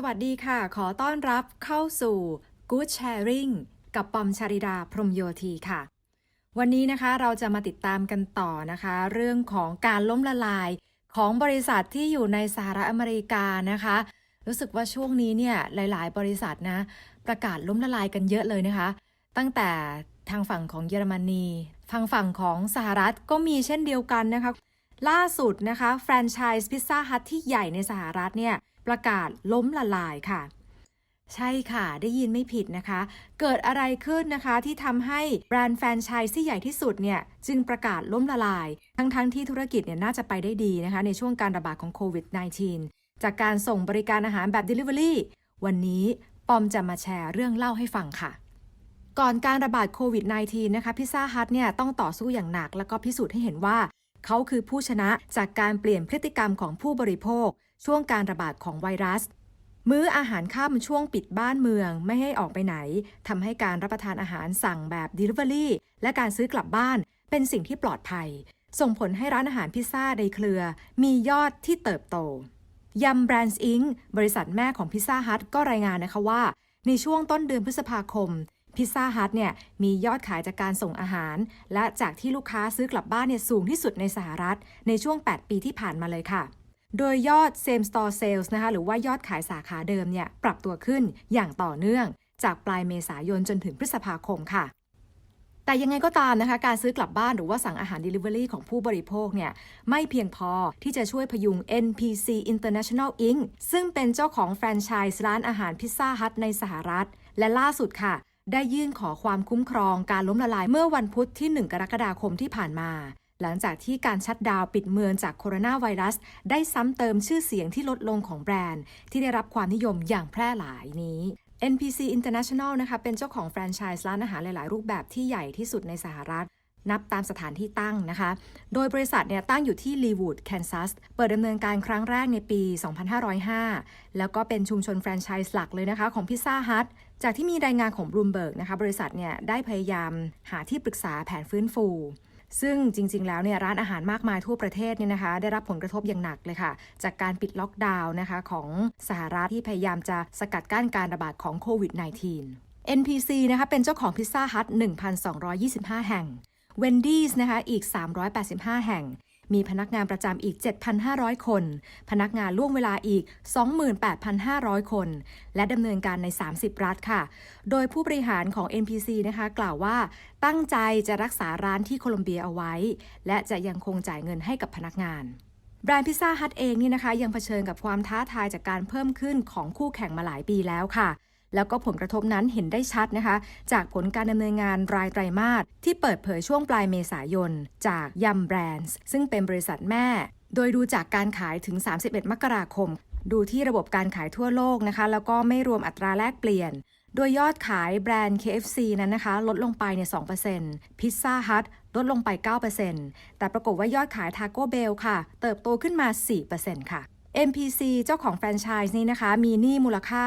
สวัสดีค่ะ ขอต้อนรับเข้าสู่ Good Sharing กับปอมชาริดาพรมโยธีค่ะ วันนี้นะคะเราจะมาติดตามกันต่อนะคะ เรื่องของการล้มละลายของบริษัทที่อยู่ในสหรัฐอเมริกานะคะ รู้สึกว่าช่วงนี้เนี่ยหลาย ๆ บริษัทนะ ประกาศล้มละลายกันเยอะเลยนะคะ ตั้งแต่ทางฝั่งของเยอรมนีทางฝั่งของสหรัฐก็มีเช่นเดียวกันนะคะ ล่าสุดนะคะแฟรนไชส์พิซซ่าฮัทที่ใหญ่ในสหรัฐเนี่ย ประกาศล้มละลายค่ะ ใช่ค่ะ ได้ยินไม่ผิดนะคะ เกิดอะไรขึ้นนะคะที่ทำให้แบรนด์แฟรนไชส์ที่ใหญ่ที่สุดเนี่ยจึงประกาศล้มละลาย ทั้งๆทที่ธุรกิจเนี่ยน่าจะไปได้ดีนะคะ ในช่วงการระบาดของโควิด -19 จากการส่งบริการอาหารแบบ Delivery วันนี้ปอมจะมาแชร์เรื่องเล่าให้ฟังค่ะก่อนการระบาดโควิด -19 นะคะพิซซ่าฮัทเนี่ยต้องต่อสู้อย่างหนัก แล้วก็พิสูจน์ให้เห็นว่า เขาคือผู้ชนะจากการเปลี่ยนพฤติกรรมของผู้บริโภค ช่วงการระบาดของไวรัส มื้ออาหารค่ำช่วงปิดบ้านเมืองไม่ให้ออกไปไหนทำให้การรับประทานอาหารสั่งแบบ Delivery และการซื้อกลับบ้านเป็นสิ่งที่ปลอดภัย ส่งผลให้ร้านอาหารพิซซ่าในเครือ มียอดที่เติบโตยำแบรนด์อิงบริษัทแม่ของพิซซ่าฮัทก็รายงานนะคะว่า ในช่วงต้นเดือนพฤษภาคมพิซซ่าฮัทเนี่ยมียอดขายจากการส่งอาหาร และจากที่ลูกค้าซื้อกลับบ้านเนี่ยสูงที่สุดในสหรัฐ ในช่วง 8 ปีที่ผ่านมาเลยค่ะ โดยยอด same store sales นะคะหรือว่ายอดขายสาขาเดิมเนี่ยปรับตัวขึ้นอย่างต่อเนื่อง จากปลายเมษายนจนถึงพฤษภาคมค่ะ แต่ยังไงก็ตามนะคะ การซื้อกลับบ้านหรือว่าสั่งอาหาร Delivery ของผู้บริโภคเนี่ยไม่เพียงพอที่จะช่วยพยุง NPC International Inc. ซึ่งเป็นเจ้าของแฟรนไชส์ร้านอาหารพิซซ่าฮัทในสหรัฐ และล่าสุดค่ะได้ยื่นขอความคุ้มครองการล้มละลายเมื่อวันพุธที่ 1 กรกฎาคมที่ผ่านมา หลังจากที่การชัดดาวปิดเมืองจากโคโรนาไวรัส ได้ซ้ำเติมชื่อเสียงที่ลดลงของแบรนด์ ที่ได้รับความนิยมอย่างแพร่หลายนี้ NPC International นะคะเป็นเจ้าของแฟรนไชส์ร้านอาหารหลาย ๆ รูปแบบที่ใหญ่ที่สุดในสหรัฐ นับตามสถานที่ตั้งนะคะ โดยบริษัทเนี่ยตั้งอยู่ที่ลีวูดแคนซัส เปิดดำเนินการครั้งแรกในปี 2505 แล้วก็เป็นชุมชนแฟรนไชส์หลักเลยนะคะของพิซซ่าฮัทจากที่มีรายงานของบลูมเบิร์กนะคะบริษัทเนี่ยได้พยายามหาที่ปรึกษาแผนฟื้นฟู ซึ่งจริง ๆ แล้วเนี่ยร้านอาหารมากมายทั่วประเทศเนี่ยนะคะ ได้รับผลกระทบอย่างหนักเลยค่ะ จากการปิดล็อกดาวน์นะคะของสหรัฐที่พยายามจะสกัดกั้นการระบาดของโควิด -19 NPC นะคะเป็นเจ้าของพิซซ่าฮัท1,225 แห่ง Wendy's นะคะอีก 385 แห่ง มีพนักงานประจำอีก 7,500 คน พนักงานล่วงเวลาอีก 28,500 คน และดำเนินการใน 30 รัฐค่ะ โดยผู้บริหารของ NPC นะคะ กล่าวว่าตั้งใจจะรักษาร้านที่โคลอมเบียเอาไว้ และจะยังคงจ่ายเงินให้กับพนักงานแบรนด์พิซซ่าฮัทเองนี่นะคะ ยังเผชิญกับความท้าทายจากการเพิ่มขึ้นของคู่แข่งมาหลายปีแล้วค่ะ แล้วก็ผลกระทบนั้นเห็นได้ชัดนะคะ จากผลการดำเนินงานรายไตรมาสที่เปิดเผยช่วงปลายเมษายน จากยัมแบรนด์ซึ่งเป็นบริษัทแม่ โดยดูจากการขายถึง 31 มกราคม ดูที่ระบบการขายทั่วโลกนะคะ แล้วก็ไม่รวมอัตราแลกเปลี่ยน โดยยอดขายแบรนด์ KFC นั้นนะคะ ลดลงไปเนี่ย2%พิซซ่าฮัทลดลงไป 9%แต่ปรากฏว่ายอดขายทาโก้เบลค่ะ เติบโตขึ้นมา 4%ค่ะ MPC เจ้าของแฟรนไชส์นี้นะคะ มีหนี้มูลค่า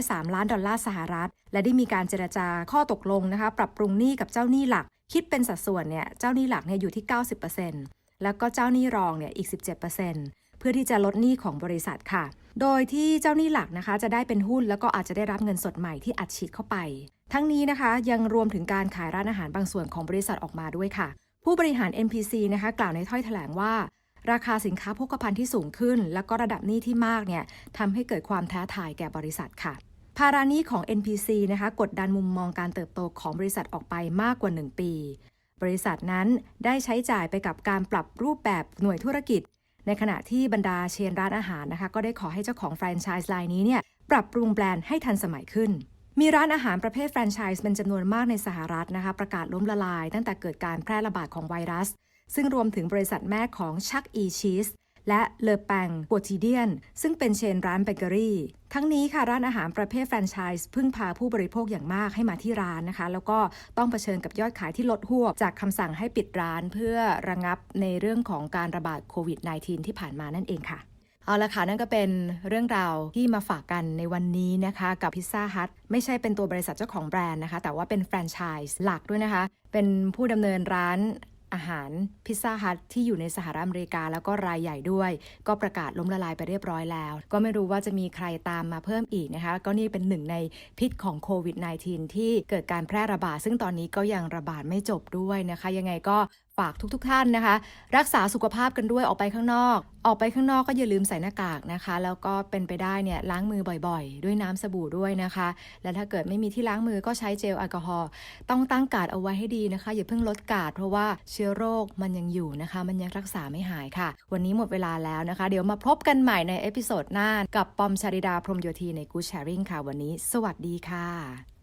903 ล้านดอลลาร์สหรัฐ และได้มีการเจรจาข้อตกลงนะคะ ปรับปรุงหนี้กับเจ้าหนี้หลัก คิดเป็นสัดส่วนเนี่ยเจ้าหนี้หลักเนี่ยอยู่ที่ 90%แล้วก็เจ้าหนี้รองเนี่ยอีก 17%เพื่อที่จะลดหนี้ของบริษัทค่ะ โดยที่เจ้าหนี้หลักนะคะ จะได้เป็นหุ้นแล้วก็อาจจะได้รับเงินสดใหม่ที่อัดฉีดเข้าไป ทั้งนี้นะคะยังรวมถึงการขายร้านอาหารบางส่วนของบริษัทออกมาด้วยค่ะ ผู้บริหาร NPC นะคะ กล่าวในถ้อยแถลงว่า ราคาสินค้าโภคภัณฑ์ที่สูงขึ้น แล้วก็ระดับหนี้ที่มากเนี่ยทำให้เกิดความท้าทายแก่บริษัทค่ะ ภาระนี้ของ NPC นะคะกดดันมุมมองการเติบโตของบริษัทออกไปมากกว่า 1 ปี บริษัทนั้นได้ใช้จ่ายไปกับการปรับรูปแบบหน่วยธุรกิจ ในขณะที่บรรดาเชนร้านอาหารนะคะ ก็ได้ขอให้เจ้าของแฟรนไชส์รายนี้เนี่ยปรับปรุงแบรนด์ให้ทันสมัยขึ้นมีร้านอาหารประเภทแฟรนไชส์เป็นจำนวนมากในสหรัฐนะคะ ประกาศล้มละลายตั้งแต่เกิดการแพร่ระบาดของไวรัส ซึ่งรวมถึงบริษัทแม่ของชักอีชีสและเลอแปงโปติเดียน ซึ่งเป็นเชนร้านเบเกอรี่ ทั้งนี้ค่ะร้านอาหารประเภทแฟรนไชส์พึ่งพาผู้บริโภคอย่างมากให้มาที่ร้านนะคะ แล้วก็ต้องเผชิญกับยอดขายที่ลดหวบ จากคำสั่งให้ปิดร้านเพื่อระงับในเรื่องของการระบาดโควิด -19 ที่ผ่านมานั่นเองค่ะ เอาละค่ะนั่นก็เป็นเรื่องราวที่มาฝากกันในวันนี้นะคะ กับพิซซ่าฮัทไม่ใช่เป็นตัวบริษัทเจ้าของแบรนด์นะคะ แต่ว่าเป็นแฟรนไชส์หลักด้วยนะคะ เป็นผู้ดำเนินร้าน อาหารพิซซ่าฮัทที่อยู่ในสหรัฐอเมริกาแล้วก็รายใหญ่ด้วย ก็ประกาศล้มละลายไปเรียบร้อยแล้ว ก็ไม่รู้ว่าจะมีใครตามมาเพิ่มอีกนะคะ ก็นี่เป็นหนึ่งในพิษของโควิด -19 ที่เกิดการแพร่ระบาดซึ่งตอนนี้ก็ยังระบาดไม่จบด้วยนะคะ ยังไงก็ ฝากทุกๆทท่านนะคะ รักษาสุขภาพกันด้วยออกไปข้างนอก ออกไปข้างนอกก็อย่าลืมใส่หน้ากากนะคะ แล้วก็เป็นไปได้เนี่ยล้างมือบ่อยๆ ด้วยน้ำสบู่ด้วยนะคะ และถ้าเกิดไม่มีที่ล้างมือก็ใช้เจลแอลกอฮอล์ต้องตั้งกาดเอาไว้ให้ดีนะคะ อย่าเพิ่งลดกาดเพราะว่าเชื้อโรคมันยังอยู่นะคะ มันยังรักษาไม่หายค่ะ วันนี้หมดเวลาแล้วนะคะ เดี๋ยวมาพบกันใหม่ในเอพิโซดหน้ากับปอมชาริดาพรมโยธีในกูแชร์ริงค่ะวันนี้ สวัสดีค่ะ